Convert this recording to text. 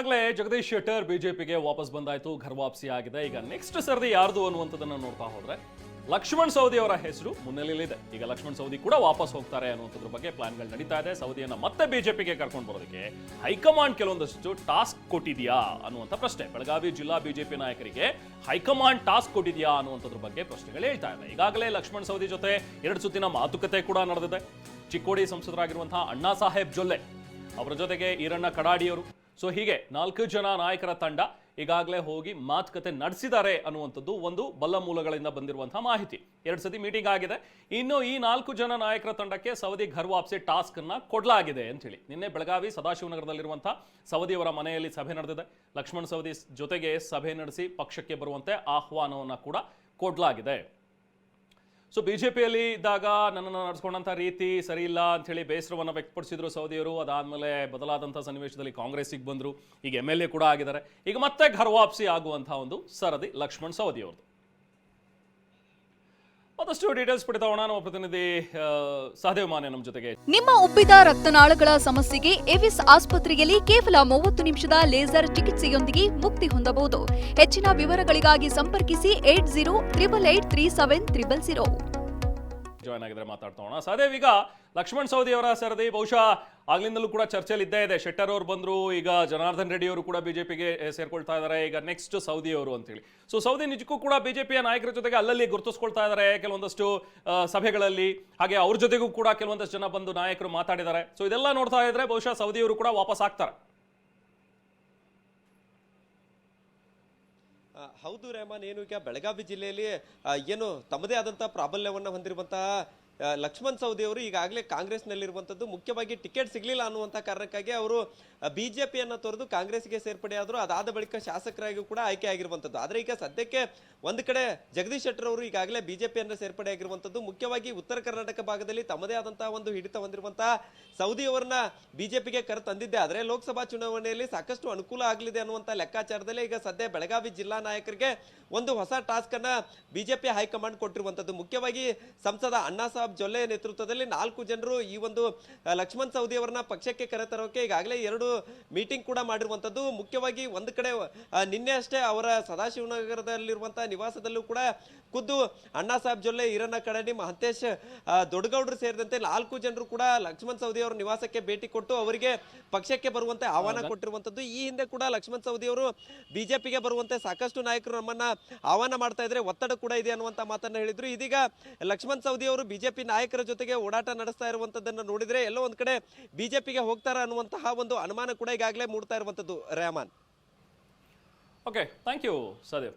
ಈಗಾಗಲೇ ಜಗದೀಶ್ ಶೆಟ್ಟರ್ ಬಿಜೆಪಿಗೆ ವಾಪಸ್ ಬಂದಾಯ್ತು, ಘರ್ ವಾಪಸಿ ಆಗಿದೆ. ಈಗ ನೆಕ್ಸ್ಟ್ ಸರದಿ ಯಾರ್ದು ಅನ್ನುವಂಥದ್ದನ್ನ ನೋಡ್ತಾ ಹೋದ್ರೆ, ಲಕ್ಷ್ಮಣ್ ಸೌದಿ ಅವರ ಹೆಸರು ಮುನ್ನೆಲೆಯಲ್ಲಿದೆ. ಈಗ ಲಕ್ಷ್ಮಣ್ ಸೌದಿ ಕೂಡ ವಾಪಸ್ ಹೋಗ್ತಾರೆ ಅನ್ನುವಂಥದ್ರ ಬಗ್ಗೆ ಪ್ಲಾನ್ಗಳು ನಡೀತಾ ಇದೆ. ಸೌದಿಯನ್ನ ಮತ್ತೆ ಬಿಜೆಪಿಗೆ ಕರ್ಕೊಂಡು ಬರೋದಕ್ಕೆ ಹೈಕಮಾಂಡ್ ಕೆಲವೊಂದಷ್ಟು ಟಾಸ್ಕ್ ಕೊಟ್ಟಿದೆಯಾ ಅನ್ನುವಂಥ ಪ್ರಶ್ನೆ. ಬೆಳಗಾವಿ ಜಿಲ್ಲಾ ಬಿಜೆಪಿ ನಾಯಕರಿಗೆ ಹೈಕಮಾಂಡ್ ಟಾಸ್ಕ್ ಕೊಟ್ಟಿದೆಯಾ ಅನ್ನುವಂಥದ್ರ ಬಗ್ಗೆ ಪ್ರಶ್ನೆಗಳು ಹೇಳ್ತಾ ಇದೆ. ಈಗಾಗಲೇ ಲಕ್ಷ್ಮಣ್ ಸೌದಿ ಜೊತೆ ಎರಡು ಸುತ್ತಿನ ಮಾತುಕತೆ ಕೂಡ ನಡೆದಿದೆ. ಚಿಕ್ಕೋಡಿ ಸಂಸದರಾಗಿರುವಂತಹ ಅಣ್ಣಾ ಸಾಹೇಬ್ ಜೊಲ್ಲೆ ಅವರ ಜೊತೆಗೆ ಈರಣ್ಣ ಕಡಾಡಿಯವರು ಸೊ ಹೀಗೆ ನಾಲ್ಕು ಜನ ನಾಯಕರ ತಂಡ ಈಗಾಗಲೇ ಹೋಗಿ ಮಾತುಕತೆ ನಡೆಸಿದ್ದಾರೆ ಅನ್ನುವಂಥದ್ದು ಒಂದು ಬಲ್ಲ ಮೂಲಗಳಿಂದ ಬಂದಿರುವಂತಹ ಮಾಹಿತಿ. ಎರಡು ಸತಿ ಮೀಟಿಂಗ್ ಆಗಿದೆ. ಇನ್ನು ಈ ನಾಲ್ಕು ಜನ ನಾಯಕರ ತಂಡಕ್ಕೆ ಸವದಿ ಘರ್ ವಾಪಸಿ ಟಾಸ್ಕ್ ಅನ್ನ ಕೊಡಲಾಗಿದೆ ಅಂತೇಳಿ ನಿನ್ನೆ ಬೆಳಗಾವಿ ಸದಾಶಿವನಗರದಲ್ಲಿರುವಂತಹ ಸವದಿಯವರ ಮನೆಯಲ್ಲಿ ಸಭೆ ನಡೆದಿದೆ. ಲಕ್ಷ್ಮಣ್ ಸವದಿ ಜೊತೆಗೆ ಸಭೆ ನಡೆಸಿ ಪಕ್ಷಕ್ಕೆ ಬರುವಂತೆ ಆಹ್ವಾನವನ್ನು ಕೂಡ ಕೊಡಲಾಗಿದೆ. ಸೊ ಬಿ ಜೆ ಪಿಯಲ್ಲಿ ಇದ್ದಾಗ ನನ್ನನ್ನು ನಡೆಸ್ಕೊಂಡಂಥ ರೀತಿ ಸರಿ ಇಲ್ಲ ಅಂಥೇಳಿ ಬೇಸರವನ್ನು ವ್ಯಕ್ತಪಡಿಸಿದ್ರು ಸೌದಿಯವರು. ಅದಾದಮೇಲೆ ಬದಲಾದಂಥ ಸನ್ನಿವೇಶದಲ್ಲಿ ಕಾಂಗ್ರೆಸ್ಸಿಗೆ ಬಂದರು. ಈಗ ಎಂ ಎಲ್ ಎ ಕೂಡ ಆಗಿದ್ದಾರೆ. ಈಗ ಮತ್ತೆ ಘರ್ ವಾಪಸಿ ಆಗುವಂಥ ಒಂದು ಸರದಿ ಲಕ್ಷ್ಮಣ್ ಸವದಿ ಅವ್ರದ್ದು ಮತ್ತಷ್ಟು ಡೀಟೇಲ್ಸ್ ಪಡಿತಾವಣ ನಮ್ಮ ಪ್ರತಿನಿಧಿ ಸಹದೇವ್ ಮಾನೆ ನಮ್ಮ ಜೊತೆಗೆ. ನಿಮ್ಮ ಉಬ್ಬಿದ ರಕ್ತನಾಳಗಳ ಸಮಸ್ಯೆಗೆ ಎವಿಸ್ ಆಸ್ಪತ್ರೆಯಲ್ಲಿ ಕೇವಲ ಮೂವತ್ತು ನಿಮಿಷದ ಲೇಸರ್ ಚಿಕಿತ್ಸೆಯೊಂದಿಗೆ ಮುಕ್ತಿ ಹೊಂದಬಹುದು. ಹೆಚ್ಚಿನ ವಿವರಗಳಿಗಾಗಿ ಸಂಪರ್ಕಿಸಿ eight zero triple eight three seven triple zero. Join ಆಗಿದ್ರೆ ಮಾತಾಡ್ತಾ ಅದೇ ಈಗ ಲಕ್ಷ್ಮಣ್ ಸೌದಿ ಅವರ ಸರದಿ, ಬಹುಶಃ ಆಗ್ಲಿಂದಲೂ ಕೂಡ ಚರ್ಚೆಯಲ್ಲಿ ಇದ್ದೇ ಇದೆ. ಶೆಟ್ಟರ್ ಅವರು ಬಂದ್ರು, ಈಗ ಜನಾರ್ದನ್ ರೆಡ್ಡಿ ಅವರು ಕೂಡ ಬಿಜೆಪಿಗೆ ಸೇರ್ಕೊಳ್ತಾ ಇದ್ದಾರೆ ಈಗ ನೆಕ್ಸ್ಟ್ ಸೌದಿ ಅವರು ಅಂತೇಳಿ. ಸೊ ಸೌದಿ ನಿಜಕ್ಕೂ ಕೂಡ ಬಿಜೆಪಿಯ ನಾಯಕರ ಜೊತೆಗೆ ಅಲ್ಲಲ್ಲಿ ಗುರುತಿಸ್ಕೊಳ್ತಾ ಇದ್ದಾರೆ ಕೆಲವೊಂದಷ್ಟು ಸಭೆಗಳಲ್ಲಿ. ಹಾಗೆ ಅವ್ರ ಜೊತೆಗೂ ಕೂಡ ಕೆಲವೊಂದಷ್ಟು ಜನ ಬಂದು ನಾಯಕರು ಮಾತಾಡಿದ್ದಾರೆ. ಸೊ ಇದೆಲ್ಲ ನೋಡ್ತಾ ಇದ್ರೆ ಬಹುಶಃ ಸೌದಿ ಅವರು ಕೂಡ ವಾಪಸ್ ಆಗ್ತಾರೆ. ಹೌದು ರೆಹಮಾನ್ ಏನು ಈಗ ಬೆಳಗಾವಿ ಜಿಲ್ಲೆಯಲ್ಲಿ ಏನು ತಮ್ಮದೇ ಆದಂತಹ ಪ್ರಾಬಲ್ಯವನ್ನು ಹೊಂದಿರುವಂತಹ ಲಕ್ಷ್ಮಣ್ ಸವದಿ ಅವರು ಈಗಾಗಲೇ ಕಾಂಗ್ರೆಸ್ನಲ್ಲಿರುವಂಥದ್ದು ಮುಖ್ಯವಾಗಿ ಟಿಕೆಟ್ ಸಿಗಲಿಲ್ಲ ಅನ್ನುವಂಥ ಕಾರಣಕ್ಕಾಗಿ ಅವರು ಬಿಜೆಪಿಯನ್ನು ತೊರೆದು ಕಾಂಗ್ರೆಸ್ಗೆ ಸೇರ್ಪಡೆಯಾದರು ಅದಾದ ಬಳಿಕ ಶಾಸಕರಾಗಿ ಕೂಡ ಆಯ್ಕೆ ಆಗಿರುವಂಥದ್ದು. ಆದರೆ ಈಗ ಸದ್ಯಕ್ಕೆ ಒಂದು ಕಡೆ ಜಗದೀಶ್ ಶೆಟ್ಟರ್ ಅವರು ಈಗಾಗಲೇ ಬಿಜೆಪಿಯನ್ನು ಸೇರ್ಪಡೆ ಆಗಿರುವಂಥದ್ದು. ಮುಖ್ಯವಾಗಿ ಉತ್ತರ ಕರ್ನಾಟಕ ಭಾಗದಲ್ಲಿ ತಮ್ಮದೇ ಆದಂತಹ ಒಂದು ಹಿಡಿತ ಹೊಂದಿರುವಂತಹ ಸೌದಿ ಅವರನ್ನ ಬಿಜೆಪಿಗೆ ಕರೆ ತಂದಿದ್ದೆ ಆದರೆ ಲೋಕಸಭಾ ಚುನಾವಣೆಯಲ್ಲಿ ಸಾಕಷ್ಟು ಅನುಕೂಲ ಆಗಲಿದೆ ಅನ್ನುವಂಥ ಲೆಕ್ಕಾಚಾರದಲ್ಲಿ ಈಗ ಸದ್ಯ ಬೆಳಗಾವಿ ಜಿಲ್ಲಾ ನಾಯಕರಿಗೆ ಒಂದು ಹೊಸ ಟಾಸ್ಕ್ ಅನ್ನ ಬಿಜೆಪಿ ಹೈಕಮಾಂಡ್ ಕೊಟ್ಟಿರುವಂತದ್ದು ಮುಖ್ಯವಾಗಿ ಸಂಸದ ಅಣ್ಣಾ ಜೊಲ್ಲೆ ನೇತೃತ್ವದಲ್ಲಿ ನಾಲ್ಕು ಜನರು ಈ ಒಂದು ಲಕ್ಷ್ಮಣ್ ಸವದಿ ಅವರನ್ನ ಪಕ್ಷಕ್ಕೆ ಕರೆತರೋಕೆ ಈಗಾಗಲೇ ಎರಡು ಮೀಟಿಂಗ್ ಕೂಡ ಮಾಡಿರುವಂತದ್ದು ಮುಖ್ಯವಾಗಿ ಒಂದು ಕಡೆ ನಿನ್ನೆ ಅಷ್ಟೇ ಅವರ ಸದಾಶಿವನಗರದಲ್ಲಿರುವಂತಹ ನಿವಾಸದಲ್ಲೂ ಕೂಡ ಖುದ್ದು ಅಣ್ಣಾ ಸಾಹೇಬ್ ಜೊಲ್ಲೆ ಈರಣ್ಣ ಕಡಡಿ ಮಹಂತೇಶ್ ದೊಡ್ಡಗೌಡರು ಸೇರಿದಂತೆ ನಾಲ್ಕು ಜನರು ಕೂಡ ಲಕ್ಷ್ಮಣ್ ಸವದಿ ಅವರ ನಿವಾಸಕ್ಕೆ ಭೇಟಿ ಕೊಟ್ಟು ಅವರಿಗೆ ಪಕ್ಷಕ್ಕೆ ಬರುವಂತೆ ಆಹ್ವಾನ ಕೊಟ್ಟಿರುವಂತದ್ದು ಈ ಹಿಂದೆ ಕೂಡ ಲಕ್ಷ್ಮಣ್ ಸವದಿ ಅವರು ಬಿಜೆಪಿಗೆ ಬರುವಂತೆ ಸಾಕಷ್ಟು ನಾಯಕರು ನಮ್ಮನ್ನ ಆಹ್ವಾನ ಮಾಡ್ತಾ ಇದ್ರೆ ಒತ್ತಡ ಕೂಡ ಇದೆ ಅನ್ನುವಂತ ಮಾತನ್ನ ಹೇಳಿದ್ರು. ಇದೀಗ ಲಕ್ಷ್ಮಣ್ ಸವದಿ ಅವರು ಬಿಜೆಪಿ ನಾಯಕರ ಜೊತೆಗೆ ಓಡಾಟ ನಡೆಸ್ತಾ ಇರುವಂತದ್ದನ್ನು ನೋಡಿದ್ರೆ ಎಲ್ಲೋ ಒಂದ್ ಕಡೆ ಬಿಜೆಪಿಗೆ ಹೋಗ್ತಾರ ಅನ್ನುವಂತಹ ಒಂದು ಅನುಮಾನ ಕೂಡ ಈಗಾಗಲೇ ಮೂಡ್ತಾ ಇರುವಂತದ್ದು Rehman okay thank you Sahadev